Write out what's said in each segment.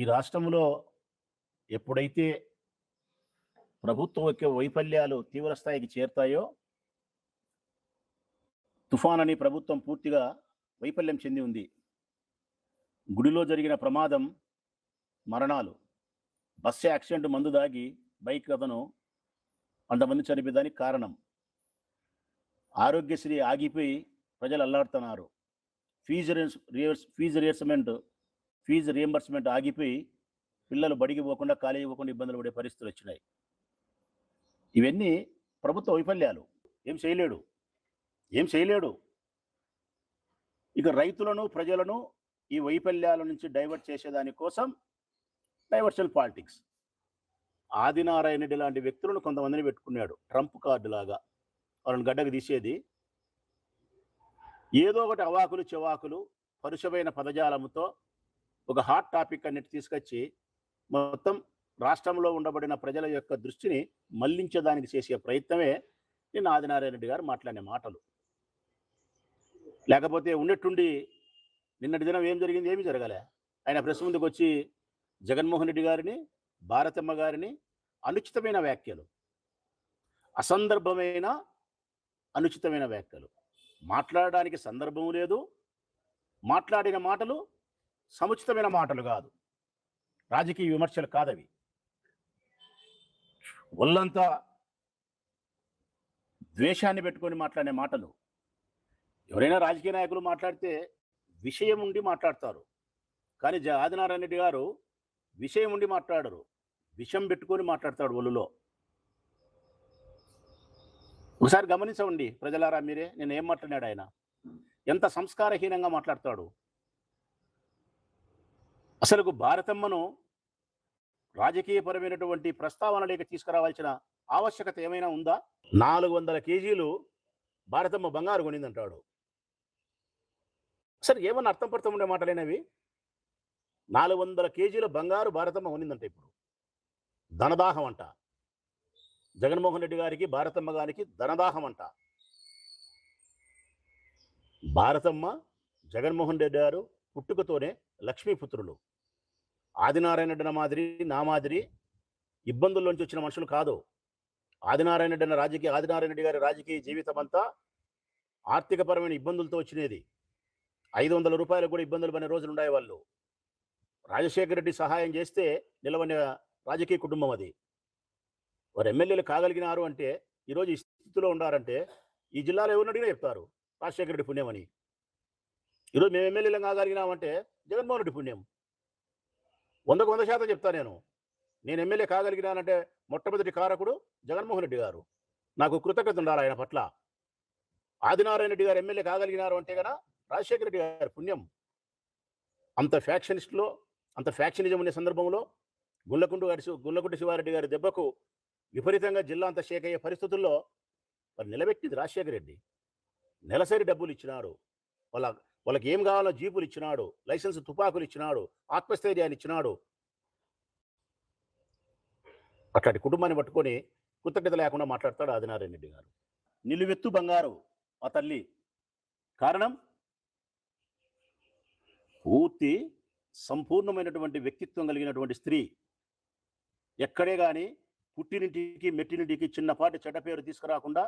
ఈ రాష్ట్రంలో ఎప్పుడైతే ప్రభుత్వం యొక్క వైఫల్యాలు తీవ్ర స్థాయికి చేరుతాయో తుఫాన్ అని ప్రభుత్వం పూర్తిగా వైఫల్యం చెంది ఉంది. గుడిలో జరిగిన ప్రమాదం మరణాలు బస్సు యాక్సిడెంట్ మందు దాగి బైక్ అతను అంతమంది చనిపోయేదానికి కారణం. ఆరోగ్యశ్రీ ఆగిపోయి ప్రజలు అల్లాడుతున్నారు. ఫీజు రియర్స్ ఫీజు రియర్స్మెంట్ ఫీజు రియంబర్స్మెంట్ ఆగిపోయి పిల్లలు బడికి పోకుండా కాలేజీ పోకుండా ఇబ్బందులు పడే పరిస్థితులు వచ్చినాయి. ఇవన్నీ ప్రభుత్వ వైఫల్యాలు. ఏం చేయలేడు. ఏం చేయలేడు. ఇక రైతులను ప్రజలను ఈ వైఫల్యాల నుంచి డైవర్ట్ చేసేదాని కోసం డైవర్షన్ పాలిటిక్స్. ఆదినారాయణ రెడ్డి లాంటి వ్యక్తులను కొంతమందిని పెట్టుకున్నాడు. ట్రంప్ కార్డు లాగా. వాళ్ళని గడ్డకు తీసేది. ఏదో ఒకటి అవాకులు చెవాకులు పరుషమైన పదజాలముతో ఒక హాట్ టాపిక్ అన్నిటి తీసుకొచ్చి మొత్తం రాష్ట్రంలో ఉండబడిన ప్రజల యొక్క దృష్టిని మళ్ళించడానికి చేసే ప్రయత్నమే నిన్న ఆదినారాయణ రెడ్డి గారు మాట్లాడిన మాటలు. లేకపోతే ఉన్నట్టుండి నిన్నటి దినం ఏం జరిగింది? ఏమీ జరగలే. ఆయన ప్రెస్ ముందుకు వచ్చి జగన్మోహన్ రెడ్డి గారిని భారతమ్మ గారిని అనుచితమైన వ్యాఖ్యలు. అసందర్భమైన అనుచితమైన వ్యాఖ్యలు. మాట్లాడడానికి సందర్భం లేదు. మాట్లాడిన మాటలు సముచితమైన మాటలు కాదు. రాజకీయ విమర్శలు కాదవి. ఒళ్ళంతా ద్వేషాన్ని పెట్టుకొని మాట్లాడే మాటలు. ఎవరైనా రాజకీయ నాయకులు మాట్లాడితే విషయం ఉండి మాట్లాడతారు. కానీ జ ఆదినారాయణ రెడ్డి గారు విషయం ఉండి మాట్లాడరు. విషం పెట్టుకొని మాట్లాడతాడు ఒళ్ళులో. ఒకసారి గమనించండి ప్రజలారా మీరే నేను ఏం మాట్లాడాడు ఆయన? ఎంత సంస్కారహీనంగా మాట్లాడతాడు? అసలు భారతమ్మను రాజకీయపరమైనటువంటి ప్రస్తావనలోకి తీసుకురావాల్సిన ఆవశ్యకత ఏమైనా ఉందా? నాలుగు వందల కేజీలు భారతమ్మ బంగారు కొనిందంటాడు. అసలు ఏమన్నా అర్థం పడుతూ ఉండే మాటలేనవి? నాలుగు వందల కేజీల బంగారు భారతమ్మ కొనిందంట ఇప్పుడు. ధనదాహం అంట. జగన్మోహన్ రెడ్డి గారికి భారతమ్మ గారికి ధనదాహం అంట. భారతమ్మ జగన్మోహన్ రెడ్డి గారు పుట్టుకతోనే లక్ష్మీపుత్రులు. ఆదినారాయణ రెడ్డి మాదిరి నా మాదిరి ఇబ్బందుల్లోంచి వచ్చిన మనుషులు కాదు. ఆదినారాయణ రెడ్డి అన్న రాజకీయ ఆదినారాయణ రెడ్డి గారి రాజకీయ జీవితం అంతా ఆర్థికపరమైన ఇబ్బందులతో వచ్చినది. ఐదు వందల రూపాయలకు కూడా ఇబ్బందులు పడిన రోజులు ఉండే వాళ్ళు. రాజశేఖర రెడ్డి సహాయం చేస్తే నిలవని రాజకీయ కుటుంబం అది. వారు ఎమ్మెల్యేలు కాగలిగినారు అంటే ఈరోజు ఈ స్థితిలో ఉండారంటే ఈ జిల్లాలో ఎవరిని అడిగినా చెప్తారు. రాజశేఖర రెడ్డి పుణ్యమని ఈరోజు మేము ఎమ్మెల్యేలు కాగలిగినామంటే జగన్మోహన్ రెడ్డి పుణ్యం. వందకు వంద శాతం చెప్తా నేను. నేను ఎమ్మెల్యే కాగలిగినానంటే మొట్టమొదటి కారకుడు జగన్మోహన్ రెడ్డి గారు. నాకు కృతజ్ఞత ఉండాలి ఆయన పట్ల. ఆదినారాయణ రెడ్డి గారు ఎమ్మెల్యే కాగలిగినారు అంటే కదా రాజశేఖర రెడ్డి గారి పుణ్యం. అంత ఫ్యాక్షనిస్ట్లో అంత ఫ్యాక్షనిజం ఉండే సందర్భంలో గుల్లకుండు గారి గుల్లకుంట శివారెడ్డి గారి దెబ్బకు విపరీతంగా జిల్లా అంతా షేక్ అయ్యే పరిస్థితుల్లో మరి నిలబెట్టింది రాజశేఖర రెడ్డి. నెలసరి డబ్బులు ఇచ్చినారు. వాళ్ళ వాళ్ళకి ఏం కావాలో జీపులు ఇచ్చినాడు లైసెన్స్ తుపాకులు ఇచ్చినాడు ఆత్మస్థైర్యాన్ని ఇచ్చినాడు అట్లాంటి కుటుంబాన్ని పట్టుకొని కృతజ్ఞత లేకుండా మాట్లాడతాడు ఆదినారాయణ రెడ్డి గారు. నిలువెత్తు బంగారు ఆ తల్లి. కారణం? పూర్తి సంపూర్ణమైనటువంటి వ్యక్తిత్వం కలిగినటువంటి స్త్రీ. ఎక్కడే కానీ పుట్టినింటికి మెట్టినింటికి చిన్నపాటి చెడ్డ పేరు తీసుకురాకుండా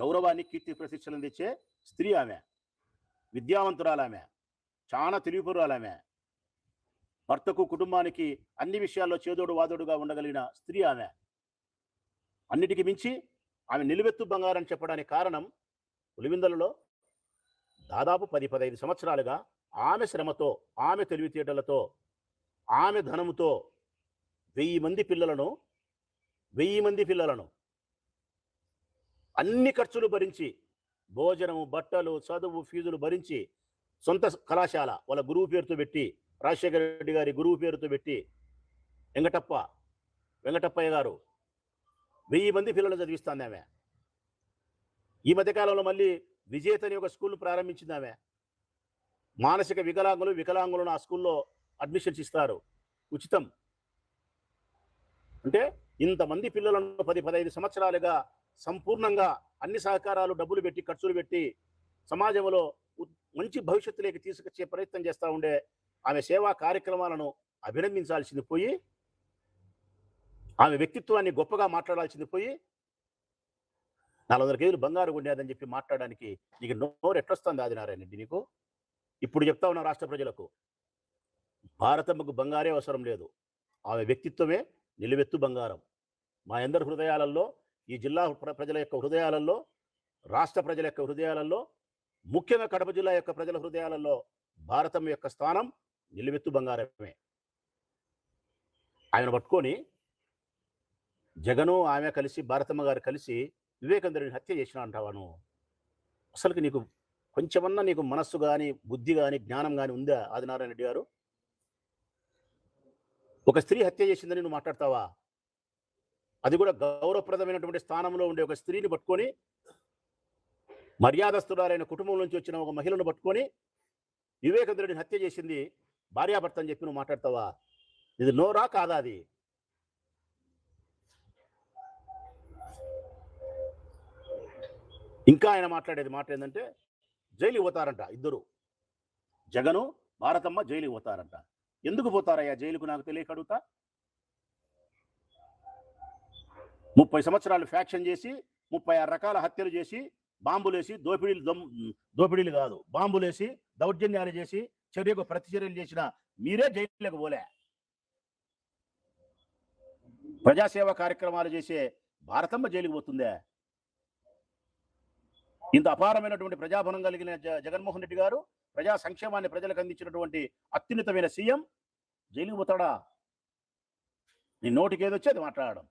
గౌరవాన్ని కీర్తి ప్రశిక్షణ తెచ్చే స్త్రీ ఆమె. విద్యావంతురాలామె. చాలా తెలివిపురాలామె భర్తకు కుటుంబానికి అన్ని విషయాల్లో చేదోడు వాదోడుగా ఉండగలిగిన స్త్రీ ఆమె. అన్నిటికి మించి ఆమె నిలువెత్తు బంగారం చెప్పడానికి కారణం పులివిందలలో దాదాపు పది పదహైదు సంవత్సరాలుగా ఆమె శ్రమతో ఆమె తెలివితేటలతో ఆమె ధనముతో వెయ్యి మంది పిల్లలను వెయ్యి మంది పిల్లలను అన్ని ఖర్చులు భరించి భోజనము బట్టలు చదువు ఫీజులు భరించి సొంత కళాశాల వాళ్ళ గురువు పేరుతో పెట్టి రాజశేఖర రెడ్డి గారి గురువు పేరుతో పెట్టి వెంకటప్ప వెంకటప్పయ్య గారు వెయ్యి మంది పిల్లలు చదివిస్తాను ఆమె. ఈ మధ్యకాలంలో మళ్ళీ విజేత అనే ఒక స్కూల్ ప్రారంభించింది ఆమె. మానసిక వికలాంగులు వికలాంగులను ఆ స్కూల్లో అడ్మిషన్స్ ఇస్తారు. ఉచితం. అంటే ఇంతమంది పిల్లలను పది పదహైదు సంవత్సరాలుగా సంపూర్ణంగా అన్ని సహకారాలు డబ్బులు పెట్టి ఖర్చులు పెట్టి సమాజంలో మంచి భవిష్యత్తులోకి తీసుకొచ్చే ప్రయత్నం చేస్తూ ఉండే ఆమె సేవా కార్యక్రమాలను అభినందించాల్సింది పోయి ఆమె వ్యక్తిత్వాన్ని గొప్పగా మాట్లాడాల్సింది పోయి నాలుగు వందల కేజీలు బంగారు ఉండేదని చెప్పి మాట్లాడడానికి నీకు నోరు ఎట్లొస్తుంది ఆదినారాయణ రెడ్డి నీకు? ఇప్పుడు చెప్తా ఉన్నా రాష్ట్ర ప్రజలకు భారతమ్మకు బంగారే అవసరం లేదు. ఆమె వ్యక్తిత్వమే నిలువెత్తు బంగారం. మా అందరి హృదయాలలో ఈ జిల్లా ప్ర- ప్రజల యొక్క హృదయాలలో రాష్ట్ర ప్రజల యొక్క హృదయాలలో ముఖ్యంగా కడప జిల్లా యొక్క ప్రజల హృదయాలలో భారతం యొక్క స్థానం నిలువెత్తు బంగారమే. ఆయన పట్టుకొని జగను ఆమె కలిసి భారతమ్మ గారు కలిసి వివేకందరిని హత్య చేసిన అంటావాను అసలుకి నీకు కొంచెమన్నా నీకు మనస్సు కానీ బుద్ధి కానీ జ్ఞానం కానీ ఉందా ఆదినారాయణ రెడ్డి గారు? ఒక స్త్రీ హత్య చేసిందని నువ్వు మాట్లాడతావా? అది కూడా గౌరవప్రదమైనటువంటి స్థానంలో ఉండే ఒక స్త్రీని పట్టుకొని మర్యాదస్తురాలైన కుటుంబం నుంచి వచ్చిన ఒక మహిళను పట్టుకొని వివేకంద్రుడిని హత్య చేసింది భార్యాభర్త అని చెప్పి నువ్వు మాట్లాడతావా? ఇది నోరా కాదా అది? ఇంకా ఆయన మాట్లాడేది మాట ఏంటంటే జైలు పోతారంట ఇద్దరు. జగను భారతమ్మ జైలుకి పోతారంట. ఎందుకు పోతారయ్యా? జైలుకు నాకు తెలియక అడుగుతా? ముప్పై సంవత్సరాలు ఫ్యాక్షన్ చేసి ముప్పై ఆరు రకాల హత్యలు చేసి బాంబులేసి దోపిడీలు దమ్- దోపిడీలు కాదు బాంబులేసి దౌర్జన్యాలు చేసి చర్యకు ప్రతిచర్యలు చేసిన మీరే జైలులకు పోలే. ప్రజాసేవ కార్యక్రమాలు చేసే భారతమ్మ జైలుకు పోతుందే? ఇంత అపారమైనటువంటి ప్రజాభనం కలిగిన జగన్మోహన్ రెడ్డి గారు ప్రజా సంక్షేమాన్ని ప్రజలకు అందించినటువంటి అత్యున్నతమైన సీఎం జైలుకు పోతాడా? నీ నోటికి ఏదొచ్చేది మాట్లాడడం.